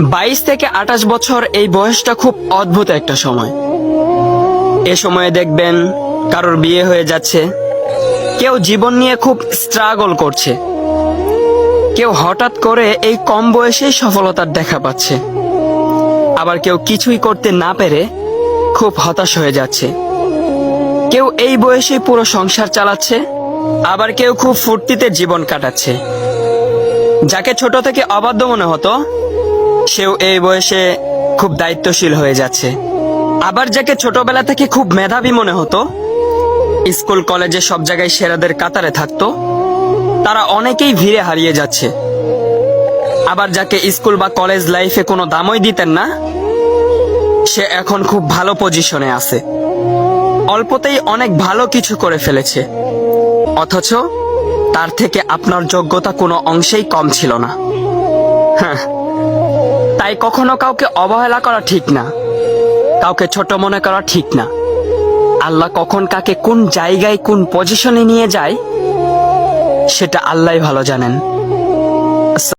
বাইশ থেকে আঠাশ বছর এই বয়সটা খুব অদ্ভুত একটা সময়। এ সময়ে দেখবেন কারোর বিয়ে হয়ে যাচ্ছে। কেউ জীবন নিয়ে খুব স্ট্রাগল করছে। কেউ হঠাৎ করে এই কম বয়সেই সফলতার দেখা পাচ্ছে। আবার কেউ কিছুই করতে না পেরে খুব হতাশ হয়ে যাচ্ছে। কেউ এই বয়সে পুরো সংসার চালাচ্ছে, আবার কেউ খুব ফুর্তিতে জীবন কাটাচ্ছে। যাকে ছোট থেকে অবাধ্য মনে হতো সেও এই বয়সে খুব দায়িত্বশীল হয়ে যাচ্ছে। আবার যাকে ছোটবেলা থেকে খুব মেধাবী মনে হতো, স্কুল, কলেজে সব জায়গায় সেরাদের কাতারে থাকতো, তারা অনেকেই ভিড়ে হারিয়ে যাচ্ছে। আবার যাকে স্কুল বা কলেজ লাইফে কোনো দামই দিতেন না, সে এখন খুব ভালো পজিশনে আছে। অল্পতেই অনেক ভালো কিছু করে ফেলেছে। অথচ তার থেকে আপনার যোগ্যতা কোনো অংশেই কম ছিল না। হ্যাঁ তাই কখনো কাউকে অবহেলা করা ঠিক না। কাউকে ছোট মনে করা ঠিক না। আল্লাহ কখন কাকে কোন জায়গায় কোন পজিশনে নিয়ে যায়, সেটা আল্লাহ ভালো জানেন।